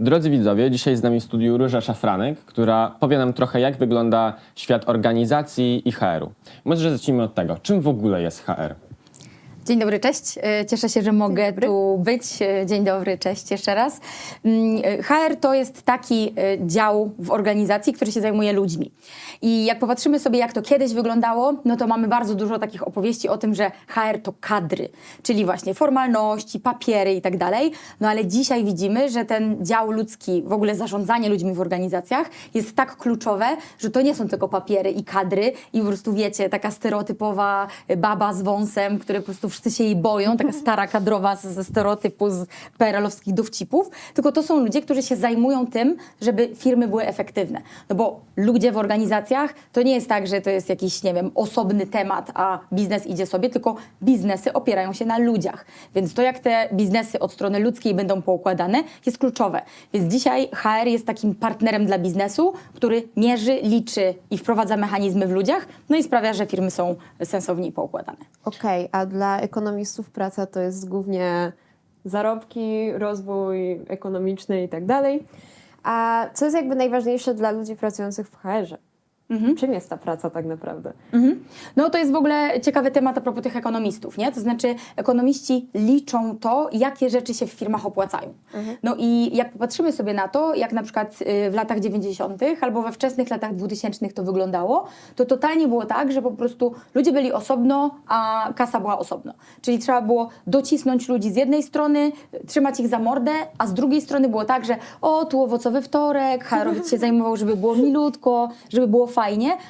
Drodzy widzowie, dzisiaj z nami w studiu Róża Szafranek, która powie nam trochę, jak wygląda świat organizacji i HR-u. Może zacznijmy od tego, czym w ogóle jest HR? Dzień dobry, cześć. E, Cieszę się, że mogę tu być. E, Dzień dobry, cześć jeszcze raz. Mm, e, HR to jest taki dział w organizacji, który się zajmuje ludźmi. I jak popatrzymy sobie, jak to kiedyś wyglądało, no to mamy bardzo dużo takich opowieści o tym, że HR to kadry, czyli właśnie formalności, papiery i tak dalej. No ale dzisiaj widzimy, że ten dział ludzki, w ogóle zarządzanie ludźmi w organizacjach jest tak kluczowe, że to nie są tylko papiery i kadry i po prostu wiecie, taka stereotypowa baba z wąsem, które po prostu wszyscy się jej boją, taka stara kadrowa z- ze stereotypu z perelowskich dowcipów, tylko to są ludzie, którzy się zajmują tym, żeby firmy były efektywne. No bo ludzie w organizacjach to nie jest tak, że to jest jakiś, nie wiem, osobny temat, a biznes idzie sobie, tylko biznesy opierają się na ludziach. Więc to, jak te biznesy od strony ludzkiej będą poukładane, jest kluczowe. Więc dzisiaj HR jest takim partnerem dla biznesu, który mierzy, liczy i wprowadza mechanizmy w ludziach, no i sprawia, że firmy są sensowniej poukładane. Okej, a dla ekonomistów praca to jest głównie zarobki, rozwój ekonomiczny i tak dalej. A co jest jakby najważniejsze dla ludzi pracujących w HR-ze? Czym jest ta praca tak naprawdę? Mhm. No to jest w ogóle ciekawy temat a propos tych ekonomistów, nie? To znaczy ekonomiści liczą to, jakie rzeczy się w firmach opłacają. No i jak popatrzymy sobie na to, jak na przykład y, w latach 90. albo we wczesnych latach 2000 to wyglądało, to totalnie było tak, że po prostu ludzie byli osobno, a kasa była osobno. Czyli trzeba było docisnąć ludzi z jednej strony, trzymać ich za mordę, a z drugiej strony było tak, że o, tu owocowy wtorek, HR-owiec się zajmował, żeby było milutko, żeby było fajnie,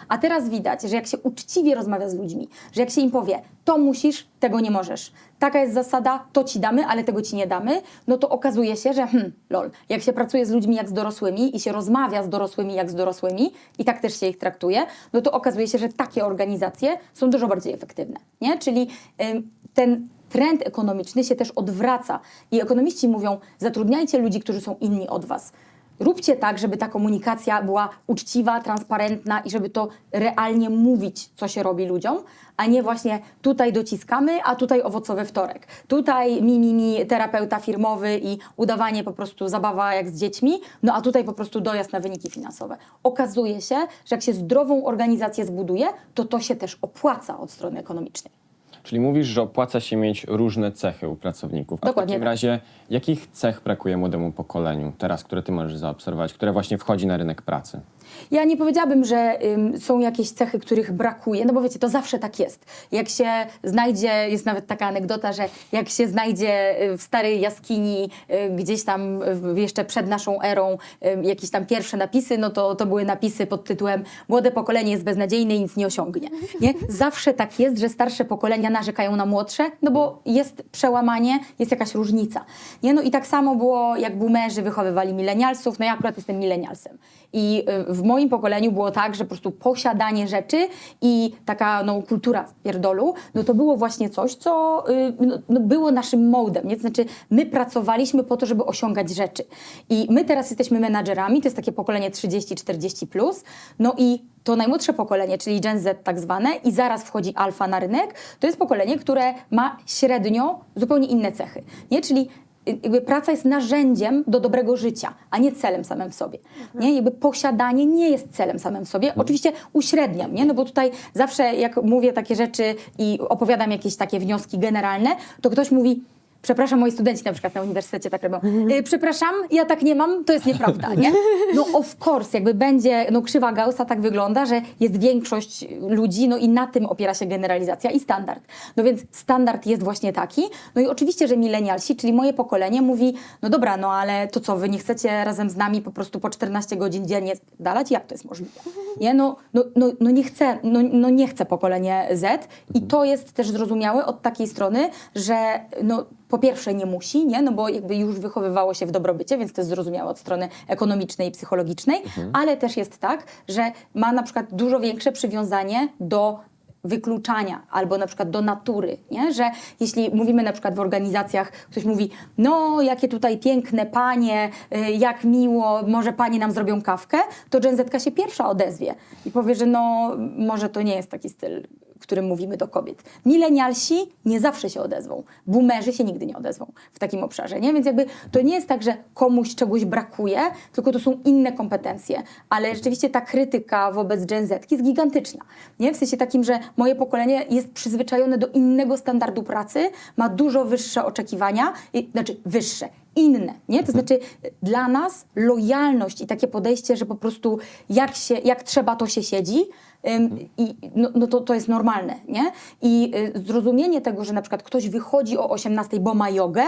a teraz widać, że jak się uczciwie rozmawia z ludźmi, że jak się im powie, to musisz, tego nie możesz. Taka jest zasada, to ci damy, ale tego ci nie damy, no to okazuje się, że hmm, lol, jak się pracuje z ludźmi jak z dorosłymi i się rozmawia z dorosłymi jak z dorosłymi i tak też się ich traktuje, no to okazuje się, że takie organizacje są dużo bardziej efektywne, nie? Czyli ym, ten trend ekonomiczny się też odwraca i ekonomiści mówią, zatrudniajcie ludzi, którzy są inni od was. Róbcie tak, żeby ta komunikacja była uczciwa, transparentna i żeby to realnie mówić, co się robi ludziom, a nie właśnie tutaj dociskamy, a tutaj owocowy wtorek. Tutaj mi, mi, mi, terapeuta firmowy i udawanie po prostu zabawa jak z dziećmi, no a tutaj po prostu dojazd na wyniki finansowe. Okazuje się, że jak się zdrową organizację zbuduje, to to się też opłaca od strony ekonomicznej. Czyli mówisz, że opłaca się mieć różne cechy u pracowników. A Dokładnie w takim tak. razie, jakich cech brakuje młodemu pokoleniu teraz, które ty możesz zaobserwować, które właśnie wchodzi na rynek pracy? Ja nie powiedziałabym, że ym, są jakieś cechy, których brakuje, no bo wiecie, to zawsze tak jest. Jak się znajdzie, jest nawet taka anegdota, że jak się znajdzie y, w starej jaskini y, gdzieś tam y, jeszcze przed naszą erą y, jakieś tam pierwsze napisy, no to to były napisy pod tytułem Młode pokolenie jest beznadziejne i nic nie osiągnie. Nie? Zawsze tak jest, że starsze pokolenia narzekają na młodsze, no bo jest przełamanie, jest jakaś różnica. Nie? No i tak samo było, jak boomerzy wychowywali milenialsów, no ja akurat jestem milenialsem. I y, w moim pokoleniu było tak, że po prostu posiadanie rzeczy i taka no, kultura pierdolu, no to było właśnie coś, co y, no, no, było naszym moldem. Nie? To znaczy my pracowaliśmy po to, żeby osiągać rzeczy. I my teraz jesteśmy menadżerami, to jest takie pokolenie 30-40+, plus, no i to najmłodsze pokolenie, czyli Gen Z tak zwane i zaraz wchodzi alfa na rynek, to jest pokolenie, które ma średnio zupełnie inne cechy. Nie? Czyli jakby praca jest narzędziem do dobrego życia, a nie celem samym w sobie. Nie? Jakby posiadanie nie jest celem samym w sobie. Oczywiście uśredniam, nie? No bo tutaj zawsze jak mówię takie rzeczy i opowiadam jakieś takie wnioski generalne, to ktoś mówi Przepraszam, moi studenci na przykład na uniwersytecie tak robią. Y, przepraszam, ja tak nie mam, to jest nieprawda, nie? No of course, jakby będzie, no krzywa Gaussa tak wygląda, że jest większość ludzi, no i na tym opiera się generalizacja i standard. No więc standard jest właśnie taki. No i oczywiście, że milenialsi, czyli moje pokolenie mówi, no dobra, no ale to co, wy nie chcecie razem z nami po prostu po 14 godzin dziennie dalać? Jak to jest możliwe? Nie? No, no, no, no nie chce, no, no nie chce pokolenie Z i to jest też zrozumiałe od takiej strony, że no po pierwsze nie musi, nie? no bo jakby już wychowywało się w dobrobycie, więc to jest zrozumiałe od strony ekonomicznej i psychologicznej, ale też jest tak, że ma na przykład dużo większe przywiązanie do wykluczania albo na przykład do natury, nie? że jeśli mówimy na przykład w organizacjach, ktoś mówi, no jakie tutaj piękne panie, y, jak miło, może panie nam zrobią kawkę, to Gen się pierwsza odezwie i powie, że no może to nie jest taki styl, którym mówimy do kobiet. Milenialsi nie zawsze się odezwą. Boomerzy się nigdy nie odezwą w takim obszarze, nie? Więc jakby to nie jest tak, że komuś czegoś brakuje, tylko to są inne kompetencje. Ale rzeczywiście ta krytyka wobec Gen Z jest gigantyczna, nie? W sensie takim, że moje pokolenie jest przyzwyczajone do innego standardu pracy, ma dużo wyższe oczekiwania, i, znaczy wyższe, inne, nie? To znaczy dla nas lojalność i takie podejście, że po prostu jak, się, jak trzeba, to się siedzi, i, no, no to, to jest normalne, nie? I y, zrozumienie tego, że na przykład ktoś wychodzi o 18, bo ma jogę,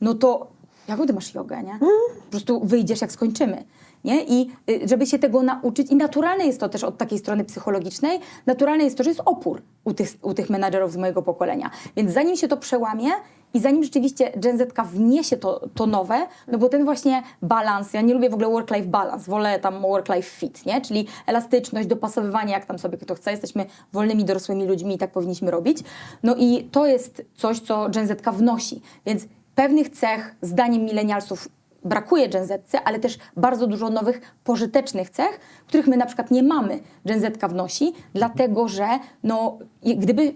no to jaką ty masz jogę, nie? Po prostu wyjdziesz, jak skończymy. Nie? I y, żeby się tego nauczyć, i naturalne jest to też od takiej strony psychologicznej, naturalne jest to, że jest opór u tych, u tych menadżerów z mojego pokolenia. Więc zanim się to przełamie i zanim rzeczywiście Gen Z wniesie to, to nowe, no bo ten właśnie balans, ja nie lubię w ogóle work-life balance, wolę tam work-life fit, nie? czyli elastyczność, dopasowywanie, jak tam sobie kto chce, jesteśmy wolnymi, dorosłymi ludźmi i tak powinniśmy robić. No i to jest coś, co Gen Z wnosi. Więc pewnych cech, zdaniem milenialsów, brakuje Gen Z, ale też bardzo dużo nowych pożytecznych cech, których my na przykład nie mamy. Gen Z wnosi, dlatego że no, gdyby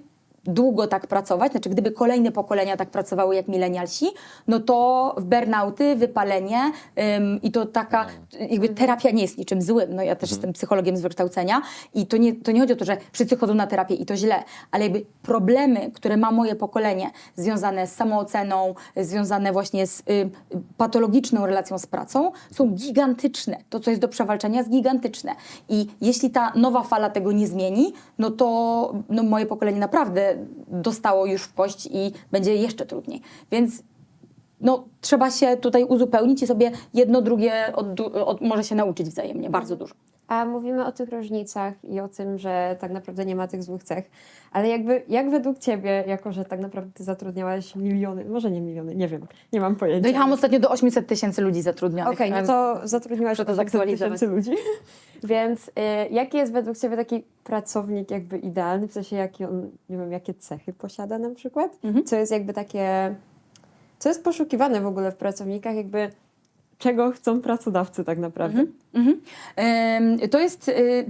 długo tak pracować, znaczy gdyby kolejne pokolenia tak pracowały jak milenialsi, no to w burnouty, wypalenie ym, i to taka, jakby terapia nie jest niczym złym. No ja też jestem psychologiem z wykształcenia i to nie, to nie chodzi o to, że wszyscy chodzą na terapię i to źle, ale jakby problemy, które ma moje pokolenie związane z samooceną, związane właśnie z y, patologiczną relacją z pracą, są gigantyczne. To, co jest do przewalczenia, jest gigantyczne. I jeśli ta nowa fala tego nie zmieni, no to no, moje pokolenie naprawdę dostało już w kość i będzie jeszcze trudniej. Więc no, trzeba się tutaj uzupełnić i sobie jedno, drugie od, od, może się nauczyć wzajemnie, bardzo dużo. A mówimy o tych różnicach i o tym, że tak naprawdę nie ma tych złych cech. Ale jakby, jak według Ciebie, jako że tak naprawdę Ty zatrudniałaś miliony, może nie miliony, nie wiem, nie mam pojęcia. Dojechałam ostatnio do 800 tysięcy ludzi zatrudnionych. Okej, no więc- to zatrudniłaś Muszę to 800 zaktualizować. tysięcy ludzi. Więc y, jaki jest według Ciebie taki pracownik jakby idealny? W sensie, jakie on, nie wiem, jakie cechy posiada na przykład? Mhm. Co jest jakby takie, co jest poszukiwane w ogóle w pracownikach, jakby czego chcą pracodawcy tak naprawdę? Mhm. Ym, To jest, y,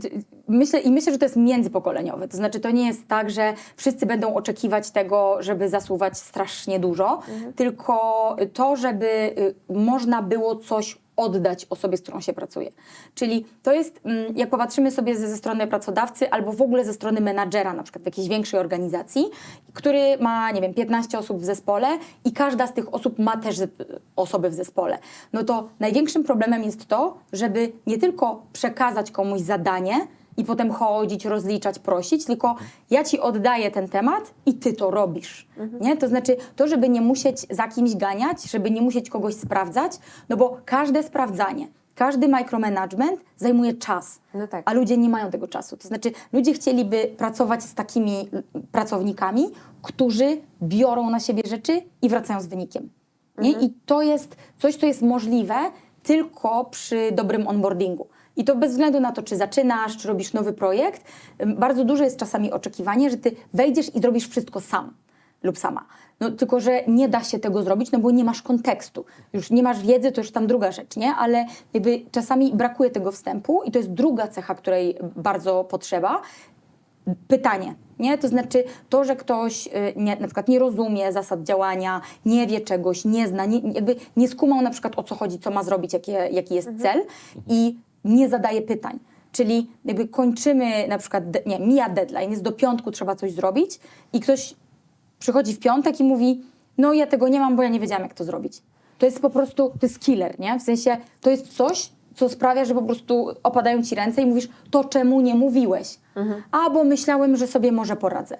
myślę, i myślę, że to jest międzypokoleniowe. To znaczy, to nie jest tak, że wszyscy będą oczekiwać tego, żeby zasuwać strasznie dużo, tylko to, żeby y, można było coś oddać osobie, z którą się pracuje. Czyli to jest, mm, jak popatrzymy sobie ze, ze strony pracodawcy albo w ogóle ze strony menadżera, na przykład w jakiejś większej organizacji, który ma, nie wiem, 15 osób w zespole i każda z tych osób ma też ze- osoby w zespole. No to największym problemem jest to, żeby nie tylko przekazać komuś zadanie, i potem chodzić, rozliczać, prosić, tylko ja ci oddaję ten temat i ty to robisz. Nie? To znaczy to, żeby nie musieć za kimś ganiać, żeby nie musieć kogoś sprawdzać, no bo każde sprawdzanie, każdy micromanagement zajmuje czas. No tak. A ludzie nie mają tego czasu. To znaczy, ludzie chcieliby pracować z takimi y, pracownikami, którzy biorą na siebie rzeczy i wracają z wynikiem. Nie? I to jest coś, co jest możliwe tylko przy dobrym onboardingu. I to bez względu na to, czy zaczynasz, czy robisz nowy projekt, bardzo duże jest czasami oczekiwanie, że ty wejdziesz i zrobisz wszystko sam lub sama. No, tylko, że nie da się tego zrobić, no bo nie masz kontekstu. Już nie masz wiedzy, to już tam druga rzecz, nie? Ale jakby czasami brakuje tego wstępu i to jest druga cecha, której bardzo potrzeba. Pytanie, nie? To znaczy to, że ktoś y, nie, na przykład nie rozumie zasad działania, nie wie czegoś, nie zna, nie, jakby nie skumał na przykład o co chodzi, co ma zrobić, jakie, jaki jest cel i nie zadaje pytań. Czyli jakby kończymy na przykład, nie, mija deadline, jest do piątku, trzeba coś zrobić i ktoś przychodzi w piątek i mówi, no ja tego nie mam, bo ja nie wiedziałam, jak to zrobić. To jest po prostu, to jest killer, nie? W sensie, to jest coś, co sprawia, że po prostu opadają ci ręce i mówisz, to czemu nie mówiłeś? A, bo myślałem, że sobie może poradzę.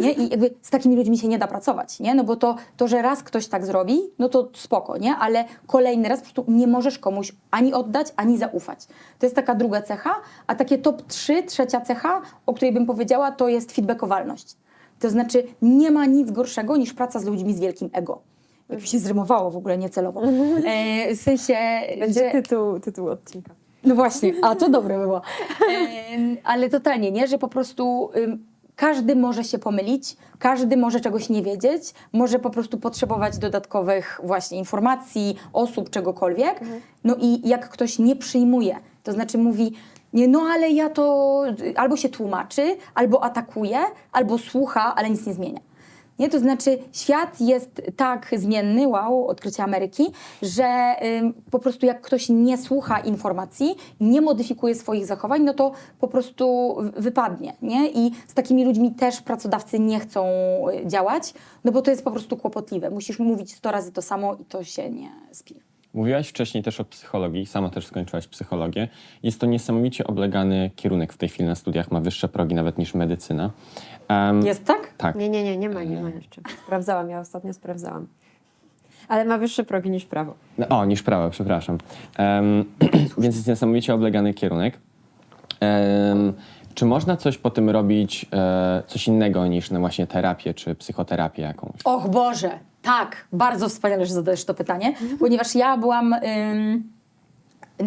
Nie? I jakby z takimi ludźmi się nie da pracować, nie? No bo to, to, że raz ktoś tak zrobi, no to spoko, nie? Ale kolejny raz po prostu nie możesz komuś ani oddać, ani zaufać. To jest taka druga cecha, a takie top 3, trzecia cecha, o której bym powiedziała, to jest feedbackowalność. To znaczy nie ma nic gorszego niż praca z ludźmi z wielkim ego. Jak mi się zrymowało w ogóle niecelowo. E, w sensie, Będzie że... tytuł, tytuł odcinka. No właśnie, a to dobre było. Em, ale totalnie, nie? Że po prostu ym, każdy może się pomylić, każdy może czegoś nie wiedzieć, może po prostu potrzebować dodatkowych właśnie informacji, osób, czegokolwiek. No i jak ktoś nie przyjmuje, to znaczy mówi, Nie, no ale ja to albo się tłumaczy, albo atakuje, albo słucha, ale nic nie zmienia. Nie, to znaczy świat jest tak zmienny, wow, odkrycie Ameryki, że ym, po prostu jak ktoś nie słucha informacji, nie modyfikuje swoich zachowań, no to po prostu wypadnie, nie? I z takimi ludźmi też pracodawcy nie chcą y, działać, no bo to jest po prostu kłopotliwe. Musisz mówić 100 razy to samo i to się nie spina. Mówiłaś wcześniej też o psychologii, sama też skończyłaś psychologię. Jest to niesamowicie oblegany kierunek w tej chwili na studiach, ma wyższe progi nawet niż medycyna. Em, Jest tak? Tak. Nie, nie, nie, nie ma, nie ma jeszcze. Sprawdzałam, ja ostatnio sprawdzałam. Ale ma wyższe progi niż prawo. No, o, niż prawo, przepraszam. Em, więc jest niesamowicie oblegany kierunek. Em, czy można coś po tym robić, e, coś innego niż no właśnie terapię czy psychoterapię jakąś? Och Boże, tak, bardzo wspaniale, że zadajesz to pytanie, ponieważ ja byłam ym,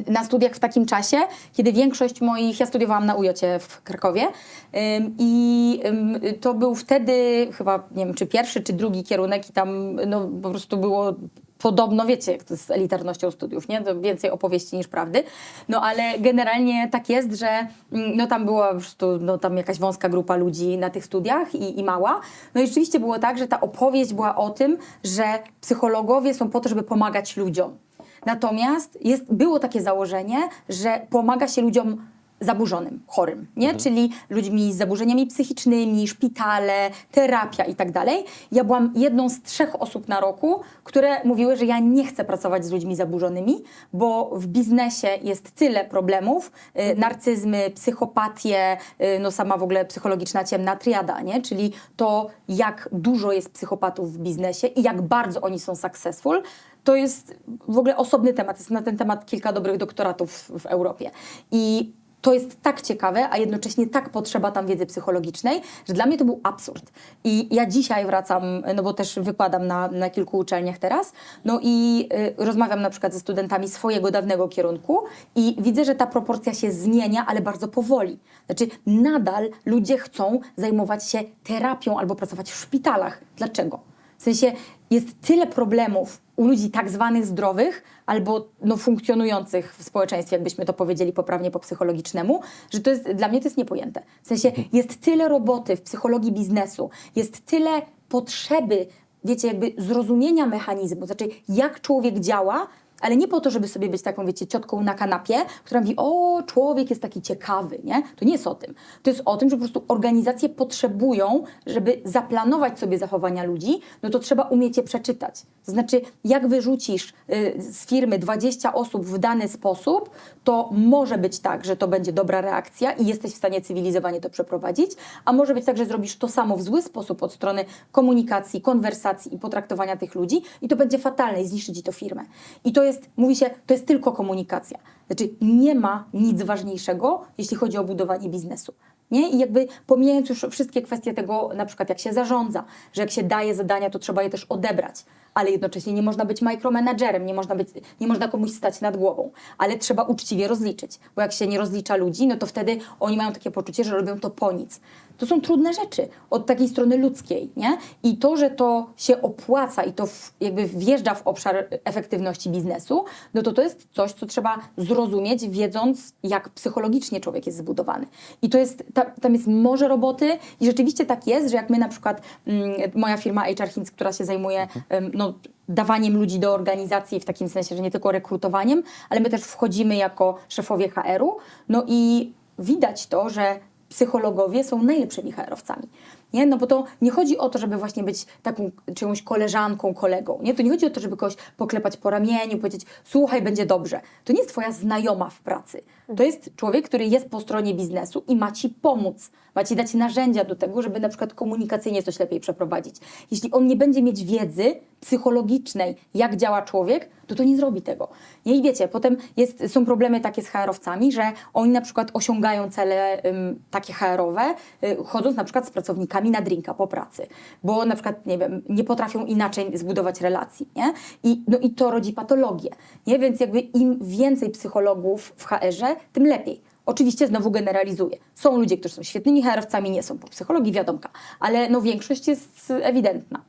na studiach w takim czasie, kiedy większość moich, ja studiowałam na UJOcie w Krakowie ym, i ym, to był wtedy chyba, nie wiem, czy pierwszy, czy drugi kierunek i tam no, po prostu było podobno, wiecie, jak to z elitarnością studiów, nie? To więcej opowieści niż prawdy. No ale generalnie tak jest, że mm, no, tam była po prostu no, tam jakaś wąska grupa ludzi na tych studiach i, i mała. No i rzeczywiście było tak, że ta opowieść była o tym, że psychologowie są po to, żeby pomagać ludziom. Natomiast jest, było takie założenie, że pomaga się ludziom zaburzonym, chorym, nie? Czyli ludźmi z zaburzeniami psychicznymi, szpitale, terapia i tak dalej. Ja byłam jedną z trzech osób na roku, które mówiły, że ja nie chcę pracować z ludźmi zaburzonymi, bo w biznesie jest tyle problemów, y, narcyzmy, psychopatię, y, no sama w ogóle psychologiczna ciemna triada, nie? Czyli to, jak dużo jest psychopatów w biznesie i jak bardzo oni są successful, to jest w ogóle osobny temat. Jest na ten temat kilka dobrych doktoratów w Europie. I to jest tak ciekawe, a jednocześnie tak potrzeba tam wiedzy psychologicznej, że dla mnie to był absurd. I ja dzisiaj wracam, no bo też wykładam na, na kilku uczelniach teraz, no i y, rozmawiam na przykład ze studentami swojego dawnego kierunku i widzę, że ta proporcja się zmienia, ale bardzo powoli. Znaczy nadal ludzie chcą zajmować się terapią albo pracować w szpitalach. Dlaczego? W sensie jest tyle problemów u ludzi tak zwanych zdrowych albo no, funkcjonujących w społeczeństwie, jakbyśmy to powiedzieli poprawnie po psychologicznemu, że to jest, dla mnie to jest niepojęte. W sensie jest tyle roboty w psychologii biznesu, jest tyle potrzeby, wiecie, jakby zrozumienia mechanizmu, znaczy jak człowiek działa, ale nie po to, żeby sobie być taką, wiecie, ciotką na kanapie, która mówi, o, człowiek jest taki ciekawy, nie? To nie jest o tym. To jest o tym, że po prostu organizacje potrzebują, żeby zaplanować sobie zachowania ludzi, no to trzeba umieć je przeczytać. To znaczy, jak wyrzucisz y, z firmy 20 osób w dany sposób, to może być tak, że to będzie dobra reakcja i jesteś w stanie cywilizowanie to przeprowadzić, a może być tak, że zrobisz to samo w zły sposób od strony komunikacji, konwersacji i potraktowania tych ludzi i to będzie fatalne i zniszczy ci to firmę. I to jest, mówi się, to jest tylko komunikacja. Znaczy nie ma nic ważniejszego, jeśli chodzi o budowanie biznesu. Nie? I jakby pomijając już wszystkie kwestie tego, na przykład jak się zarządza, że jak się daje zadania, to trzeba je też odebrać, ale jednocześnie nie można być micromanagerem, nie można, być, nie można komuś stać nad głową, ale trzeba uczciwie rozliczyć, bo jak się nie rozlicza ludzi, no to wtedy oni mają takie poczucie, że robią to po nic. To są trudne rzeczy od takiej strony ludzkiej, nie? I to, że to się opłaca i to w, jakby wjeżdża w obszar efektywności biznesu, no to to jest coś, co trzeba zrozumieć, wiedząc, jak psychologicznie człowiek jest zbudowany. I to jest, ta, tam jest morze roboty i rzeczywiście tak jest, że jak my na przykład, mm, moja firma HR Hinz, która się zajmuje no, dawaniem ludzi do organizacji w takim sensie, że nie tylko rekrutowaniem, ale my też wchodzimy jako szefowie HR-u, no i widać to, że psychologowie są najlepszymi HR-owcami. Nie? No bo to nie chodzi o to, żeby właśnie być taką czyjąś koleżanką, kolegą. Nie? To nie chodzi o to, żeby kogoś poklepać po ramieniu, powiedzieć, słuchaj, będzie dobrze. To nie jest twoja znajoma w pracy. To jest człowiek, który jest po stronie biznesu i ma ci pomóc. Ma ci dać narzędzia do tego, żeby na przykład komunikacyjnie coś lepiej przeprowadzić. Jeśli on nie będzie mieć wiedzy psychologicznej, jak działa człowiek, to to nie zrobi tego. Nie? I wiecie, potem jest, są problemy takie z HR-owcami, że oni na przykład osiągają cele ym, takie HR-owe, y, chodząc na przykład z pracownikami na drinka po pracy, bo na przykład, nie wiem, nie potrafią inaczej zbudować relacji, nie? I, no i to rodzi patologię, nie? Więc jakby im więcej psychologów w HR-ze, tym lepiej. Oczywiście znowu generalizuję. Są ludzie, którzy są świetnymi HR-owcami, nie są po psychologii, wiadomka, ale no większość jest ewidentna.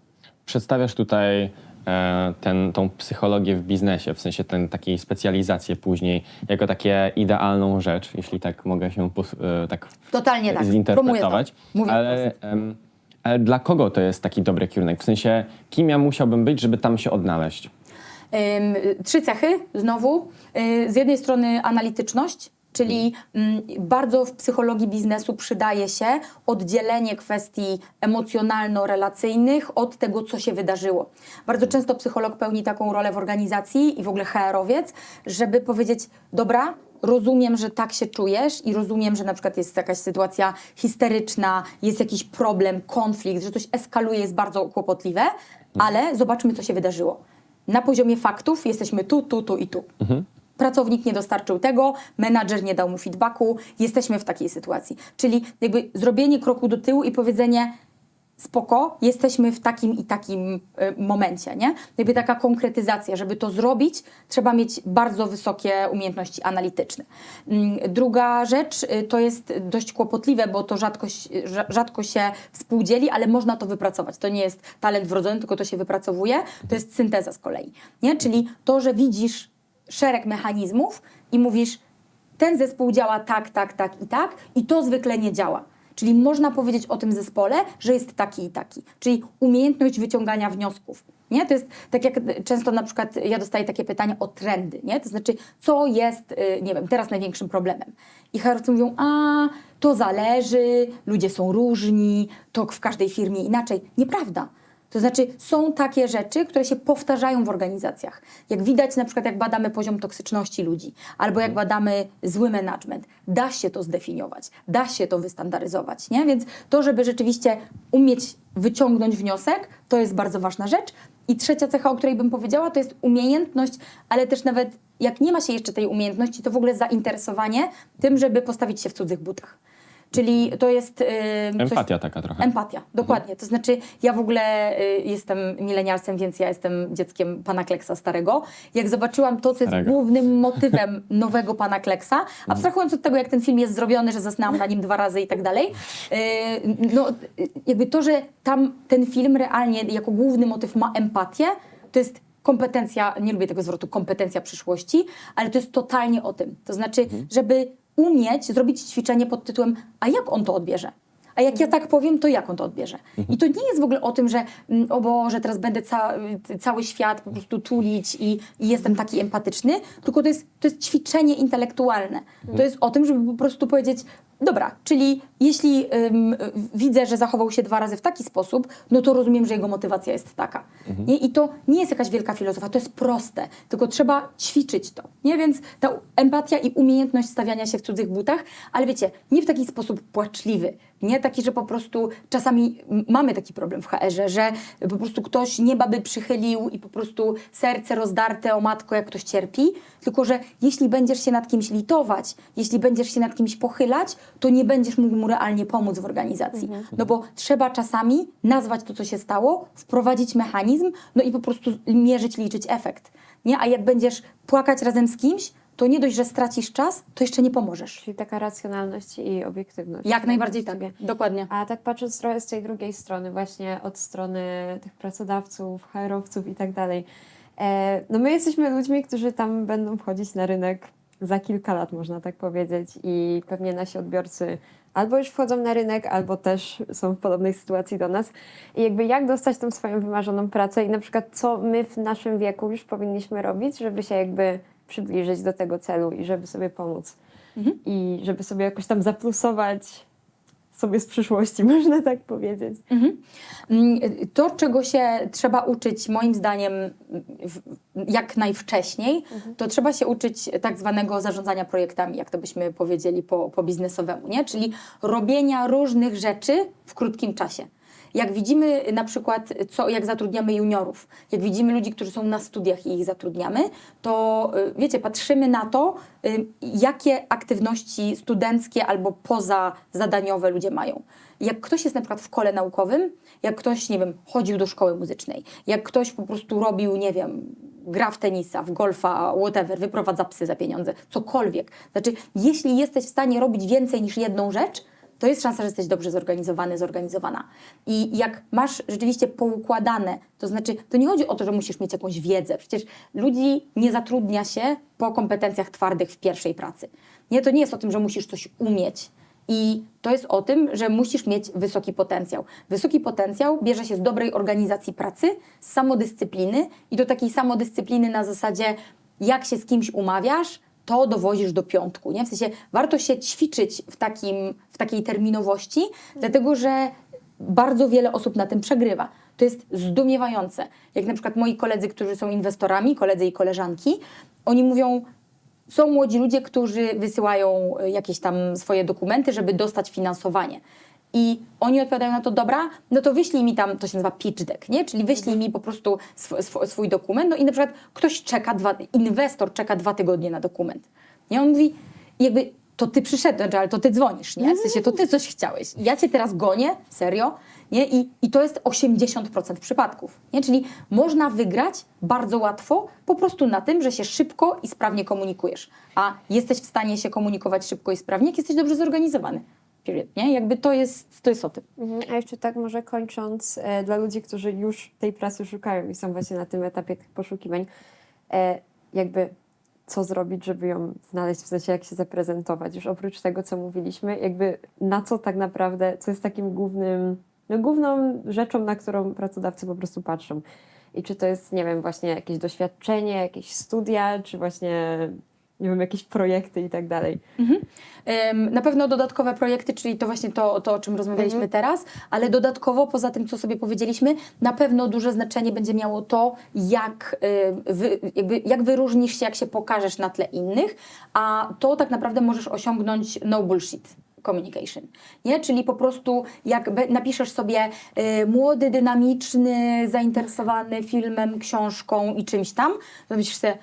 Przedstawiasz tutaj e, ten, tą psychologię w biznesie, w sensie ten, takiej specjalizację później, jako takie idealną rzecz, jeśli tak mogę się e, tak Totalnie tak. zinterpretować. To. Ale, em, ale dla kogo to jest taki dobry kierunek? W sensie, kim ja musiałbym być, żeby tam się odnaleźć? Ym, Trzy cechy znowu. Y, Z jednej strony analityczność, czyli mm, bardzo w psychologii biznesu przydaje się oddzielenie kwestii emocjonalno-relacyjnych od tego, co się wydarzyło. Bardzo często psycholog pełni taką rolę w organizacji i w ogóle HR-owiec, żeby powiedzieć, dobra, rozumiem, że tak się czujesz i rozumiem, że na przykład jest jakaś sytuacja histeryczna, jest jakiś problem, konflikt, że coś eskaluje, jest bardzo kłopotliwe, ale zobaczmy, co się wydarzyło. Na poziomie faktów jesteśmy tu, tu, tu i tu. Pracownik nie dostarczył tego, menadżer nie dał mu feedbacku, jesteśmy w takiej sytuacji. Czyli jakby zrobienie kroku do tyłu i powiedzenie spoko, jesteśmy w takim i takim y, momencie, nie? Jakby taka konkretyzacja, żeby to zrobić, trzeba mieć bardzo wysokie umiejętności analityczne. Mm, Druga rzecz y, to jest dość kłopotliwe, bo to rzadko, rzadko się współdzieli, ale można to wypracować. To nie jest talent wrodzony, tylko to się wypracowuje. To jest synteza z kolei, nie? Czyli to, że widzisz szereg mechanizmów i mówisz, ten zespół działa tak, tak, tak i tak i to zwykle nie działa. Czyli można powiedzieć o tym zespole, że jest taki i taki. Czyli umiejętność wyciągania wniosków. Nie? To jest tak jak często na przykład ja dostaję takie pytania o trendy, nie? To znaczy, co jest, y, nie wiem, teraz największym problemem. I herowcy mówią, a to zależy, ludzie są różni, to w każdej firmie inaczej. Nieprawda. To znaczy, są takie rzeczy, które się powtarzają w organizacjach. Jak widać, na przykład, jak badamy poziom toksyczności ludzi, albo jak badamy zły management, da się to zdefiniować, da się to wystandaryzować. Nie? Więc to, żeby rzeczywiście umieć wyciągnąć wniosek, to jest bardzo ważna rzecz. I trzecia cecha, o której bym powiedziała, to jest umiejętność, ale też nawet jak nie ma się jeszcze tej umiejętności, to w ogóle zainteresowanie tym, żeby postawić się w cudzych butach. Czyli to jest. coś- Empatia taka trochę. Empatia, dokładnie. To znaczy, ja w ogóle y, jestem milenialsem, więc ja jestem dzieckiem pana Kleksa starego. Jak zobaczyłam to, co jest Starego. głównym motywem nowego pana Kleksa, abstrahując od tego, jak ten film jest zrobiony, że zasnęłam na nim dwa razy i tak dalej, y, no y, jakby to, że tam ten film realnie jako główny motyw ma empatię, to jest kompetencja, nie lubię tego zwrotu, kompetencja przyszłości, ale to jest totalnie o tym. To znaczy, żeby umieć zrobić ćwiczenie pod tytułem, a jak on to odbierze? A jak ja tak powiem, to jak on to odbierze? I to nie jest w ogóle o tym, że mm, o Boże, teraz będę ca cały świat po prostu tulić i, i jestem taki empatyczny, tylko to jest, to jest ćwiczenie intelektualne. To jest o tym, żeby po prostu powiedzieć, dobra, czyli jeśli ym, widzę, że zachował się dwa razy w taki sposób, no to rozumiem, że jego motywacja jest taka. Nie? I to nie jest jakaś wielka filozofia, to jest proste, tylko trzeba ćwiczyć to. Nie? Więc ta empatia i umiejętność stawiania się w cudzych butach, ale wiecie, nie w taki sposób płaczliwy, nie taki, że po prostu czasami mamy taki problem w HR-ze, że po prostu ktoś nieba by przychylił i po prostu serce rozdarte o matko, jak ktoś cierpi, tylko że jeśli będziesz się nad kimś litować, jeśli będziesz się nad kimś pochylać, to nie będziesz mógł mu realnie pomóc w organizacji. No bo trzeba czasami nazwać to, co się stało, wprowadzić mechanizm, no i po prostu mierzyć, liczyć efekt. Nie? A jak będziesz płakać razem z kimś, to nie dość, że stracisz czas, to jeszcze nie pomożesz. Czyli taka racjonalność i obiektywność. Jak najbardziej tak. Dokładnie. A tak patrząc trochę z tej drugiej strony, właśnie od strony tych pracodawców, HR-owców i tak dalej. E, no my jesteśmy ludźmi, którzy tam będą wchodzić na rynek za kilka lat, można tak powiedzieć, i pewnie nasi odbiorcy albo już wchodzą na rynek, albo też są w podobnej sytuacji do nas. I jakby jak dostać tą swoją wymarzoną pracę i na przykład co my w naszym wieku już powinniśmy robić, żeby się jakby przybliżyć do tego celu i żeby sobie pomóc. I żeby sobie jakoś tam zaplusować sobie z przyszłości, można tak powiedzieć. Mm, To, czego się trzeba uczyć, moim zdaniem, jak najwcześniej, to trzeba się uczyć tak zwanego zarządzania projektami, jak to byśmy powiedzieli po, po biznesowemu, nie? czyli robienia różnych rzeczy w krótkim czasie. Jak widzimy na przykład, co, jak zatrudniamy juniorów, jak widzimy ludzi, którzy są na studiach i ich zatrudniamy, to y, wiecie, patrzymy na to, y, jakie aktywności studenckie albo pozazadaniowe ludzie mają. Jak ktoś jest na przykład w kole naukowym, jak ktoś, nie wiem, chodził do szkoły muzycznej, jak ktoś po prostu robił, nie wiem, gra w tenisa, w golfa, whatever, wyprowadza psy za pieniądze, cokolwiek. Znaczy, jeśli jesteś w stanie robić więcej niż jedną rzecz, to jest szansa, że jesteś dobrze zorganizowany, zorganizowana. I jak masz rzeczywiście poukładane, to znaczy, to nie chodzi o to, że musisz mieć jakąś wiedzę. Przecież ludzi nie zatrudnia się po kompetencjach twardych w pierwszej pracy. Nie, to nie jest o tym, że musisz coś umieć. I to jest o tym, że musisz mieć wysoki potencjał. Wysoki potencjał bierze się z dobrej organizacji pracy, z samodyscypliny i do takiej samodyscypliny na zasadzie, jak się z kimś umawiasz, to dowozisz do piątku. Nie? W sensie warto się ćwiczyć w, takim, w takiej terminowości, dlatego że bardzo wiele osób na tym przegrywa. To jest zdumiewające. Jak na przykład moi koledzy, którzy są inwestorami, koledzy i koleżanki, oni mówią, są młodzi ludzie, którzy wysyłają jakieś tam swoje dokumenty, żeby dostać finansowanie. I oni odpowiadają na to, dobra, no to wyślij mi tam, to się nazywa pitch deck, nie? Czyli wyślij mi po prostu sw sw swój dokument, no i na przykład ktoś czeka, dwa, inwestor czeka dwa tygodnie na dokument. Nie? On mówi, jakby to ty przyszedłeś, ale to ty dzwonisz, nie? W sensie to ty coś chciałeś. Ja cię teraz gonię, serio, nie? I, I to jest 80% przypadków, nie? Czyli można wygrać bardzo łatwo po prostu na tym, że się szybko i sprawnie komunikujesz. A jesteś w stanie się komunikować szybko i sprawnie, jak jesteś dobrze zorganizowany. Period, nie? Jakby to jest, to jest o tym. Mhm. A jeszcze tak może kończąc, e, dla ludzi, którzy już tej pracy szukają i są właśnie na tym etapie poszukiwań, e, jakby co zrobić, żeby ją znaleźć, w sensie jak się zaprezentować, już oprócz tego, co mówiliśmy, jakby na co tak naprawdę, co jest takim głównym, no główną rzeczą, na którą pracodawcy po prostu patrzą. I czy to jest, nie wiem, właśnie jakieś doświadczenie, jakieś studia, czy właśnie, nie wiem, jakieś projekty i tak dalej. Ym, Na pewno dodatkowe projekty, czyli to właśnie to, to o czym rozmawialiśmy teraz, ale dodatkowo poza tym, co sobie powiedzieliśmy, na pewno duże znaczenie będzie miało to, jak, y, wy, jakby, jak wyróżnisz się, jak się pokażesz na tle innych, a to tak naprawdę możesz osiągnąć no bullshit. Communication, nie? Czyli po prostu jak napiszesz sobie y, młody, dynamiczny, zainteresowany filmem, książką i czymś tam, to myślisz sobie,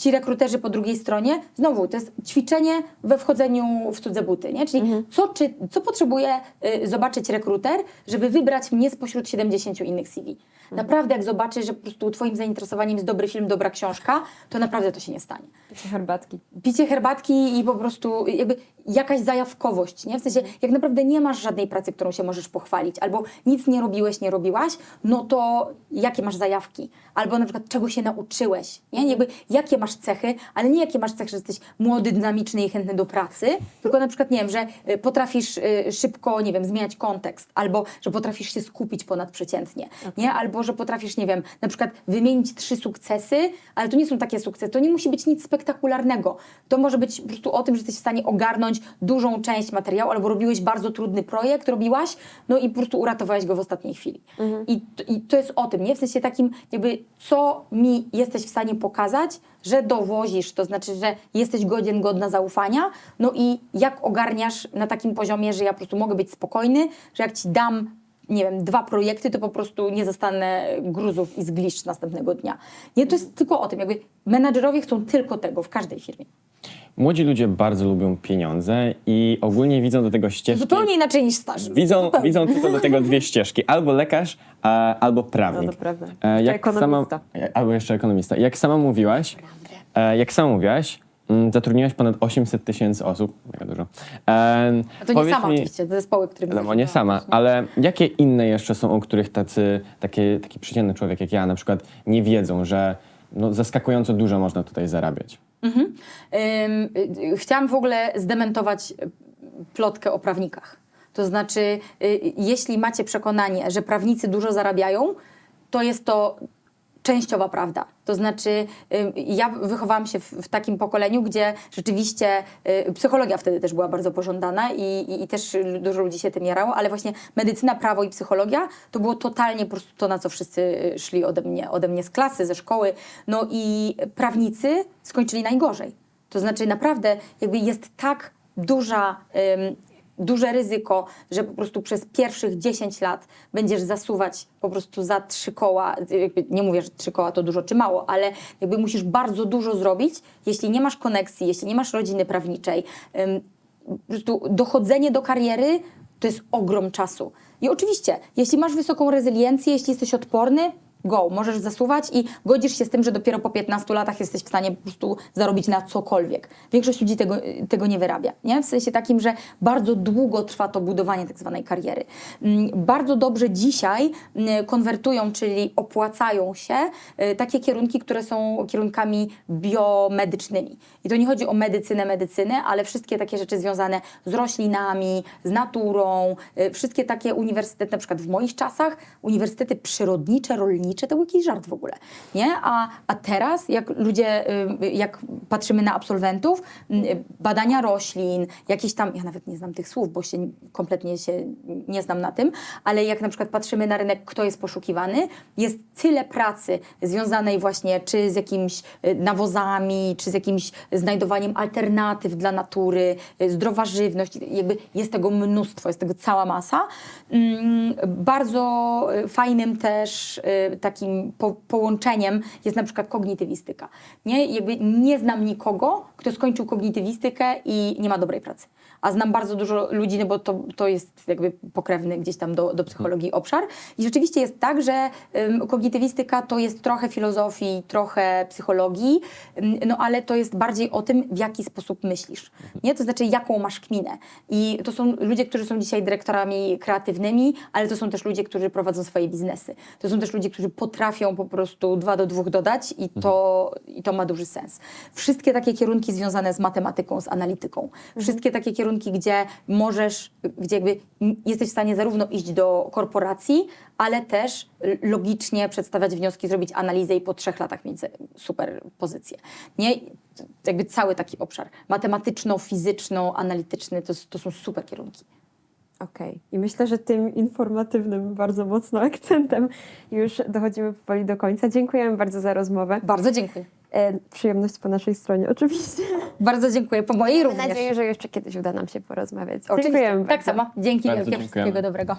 ci rekruterzy po drugiej stronie, znowu, to jest ćwiczenie we wchodzeniu w cudze buty, nie? Czyli co, czy, co potrzebuje y, zobaczyć rekruter, żeby wybrać mnie spośród 70 innych CV? Naprawdę, jak zobaczysz, że po prostu twoim zainteresowaniem jest dobry film, dobra książka, to naprawdę to się nie stanie Takie herbatki. picie herbatki i po prostu jakby jakaś zajawkowość, nie? W sensie, jak naprawdę nie masz żadnej pracy, którą się możesz pochwalić, albo nic nie robiłeś, nie robiłaś, no to jakie masz zajawki? Albo na przykład czego się nauczyłeś, nie? Jakby jakie masz cechy, ale nie jakie masz cechy, że jesteś młody, dynamiczny i chętny do pracy, tylko na przykład, nie wiem, że y, potrafisz y, szybko, nie wiem, zmieniać kontekst, albo że potrafisz się skupić ponadprzeciętnie, nie? Albo że potrafisz, nie wiem, na przykład wymienić trzy sukcesy, ale to nie są takie sukcesy, to nie musi być nic spektakularnego. To może być po prostu o tym, że jesteś w stanie ogarnąć dużą część materiału, albo robiłeś bardzo trudny projekt, robiłaś, no i po prostu uratowałeś go w ostatniej chwili. I, t- I to jest o tym, nie? W sensie takim, jakby co mi jesteś w stanie pokazać, że dowozisz, to znaczy, że jesteś godzien, godna zaufania, no i jak ogarniasz na takim poziomie, że ja po prostu mogę być spokojny, że jak ci dam nie wiem, dwa projekty, to po prostu nie zostanę gruzów i zgliszcz następnego dnia. Nie, to jest tylko o tym, jakby menadżerowie chcą tylko tego w każdej firmie. Młodzi ludzie bardzo lubią pieniądze i ogólnie widzą do tego ścieżki. Zupełnie inaczej niż staż. Widzą, Zupełnie. widzą tylko do tego dwie ścieżki, albo lekarz, a, albo prawnik. No to prawda. E, jak sama, ekonomista. e, albo jeszcze ekonomista. Jak sama mówiłaś, e, jak sama mówiłaś, mm, zatrudniłaś ponad 800 tysięcy osób, mega dużo. E, A to nie sama mi- oczywiście, zespoły, którymi Wiadomo, nie sama, ale jakie inne jeszcze są, o których tacy, takie, taki przeciętny człowiek jak ja na przykład nie wiedzą, że no, zaskakująco dużo można tutaj zarabiać? Ym, y, chciałam w ogóle zdementować y, plotkę o prawnikach. To znaczy, y, jeśli macie przekonanie, że prawnicy dużo zarabiają, to jest to częściowa prawda. To znaczy, ja wychowałam się w, takim pokoleniu, gdzie rzeczywiście y, psychologia wtedy też była bardzo pożądana i, i, i też dużo ludzi się tym jarało, ale właśnie medycyna, prawo i psychologia to było totalnie po prostu to, na co wszyscy y, szli ode mnie, ode mnie z klasy, ze szkoły. No i prawnicy skończyli najgorzej. To znaczy, naprawdę jakby jest tak duża duże ryzyko, że po prostu przez pierwszych 10 lat będziesz zasuwać po prostu za trzy koła. Nie mówię, że trzy koła to dużo czy mało, ale jakby musisz bardzo dużo zrobić, jeśli nie masz koneksji, jeśli nie masz rodziny prawniczej. Po prostu dochodzenie do kariery to jest ogrom czasu. I oczywiście, jeśli masz wysoką rezyliencję, jeśli jesteś odporny, go, możesz zasuwać i godzisz się z tym, że dopiero po 15 latach jesteś w stanie po prostu zarobić na cokolwiek. Większość ludzi tego, tego nie wyrabia, nie? W sensie takim, że bardzo długo trwa to budowanie tak zwanej kariery. Mm, Bardzo dobrze dzisiaj mm, konwertują, czyli opłacają się y, takie kierunki, które są kierunkami biomedycznymi. I to nie chodzi o medycynę, medycynę, ale wszystkie takie rzeczy związane z roślinami, z naturą, y, wszystkie takie uniwersytety, na przykład w moich czasach, uniwersytety przyrodnicze, rolnicze, to był jakiś żart w ogóle, nie? A, a teraz, jak ludzie, y, jak patrzymy na absolwentów, y, badania roślin, jakieś tam, ja nawet nie znam tych słów, bo się kompletnie się nie znam na tym, ale jak na przykład patrzymy na rynek, kto jest poszukiwany, jest tyle pracy związanej właśnie czy z jakimiś y, nawozami, czy z jakimś znajdowaniem alternatyw dla natury, zdrowa żywność, jakby jest tego mnóstwo, jest tego cała masa. Mm, Bardzo fajnym też takim po, połączeniem jest na przykład kognitywistyka. Nie? Jakby nie znam nikogo, kto skończył kognitywistykę i nie ma dobrej pracy. A znam bardzo dużo ludzi, no bo to, to jest jakby pokrewny gdzieś tam do, do psychologii obszar. I rzeczywiście jest tak, że ym, kognitywistyka to jest trochę filozofii, trochę psychologii, no ale to jest bardziej o tym, w jaki sposób myślisz. Nie? To znaczy, jaką masz kminę. I to są ludzie, którzy są dzisiaj dyrektorami kreatywnymi, ale to są też ludzie, którzy prowadzą swoje biznesy. To są też ludzie, którzy potrafią po prostu dwa do dwóch dodać i to, i to ma duży sens. Wszystkie takie kierunki związane z matematyką, z analityką. Wszystkie takie kierunki, gdzie możesz, gdzie jakby jesteś w stanie zarówno iść do korporacji, ale też logicznie przedstawiać wnioski, zrobić analizę i po trzech latach mieć super pozycję. Nie? Jakby cały taki obszar. Matematyczno-fizyczno-analityczny to, to są super kierunki. Okej. I myślę, że tym informatywnym, bardzo mocno akcentem już dochodzimy powoli do końca. Dziękujemy bardzo za rozmowę. Bardzo dziękuję. E, przyjemność po naszej stronie, oczywiście. Bardzo dziękuję. Po mojej Mam również. nadzieję, że jeszcze kiedyś uda nam się porozmawiać. Oczywiście. Dziękujemy Tak bardzo. samo. Dzięki Bardzo wielkie. Wszystkiego dobrego.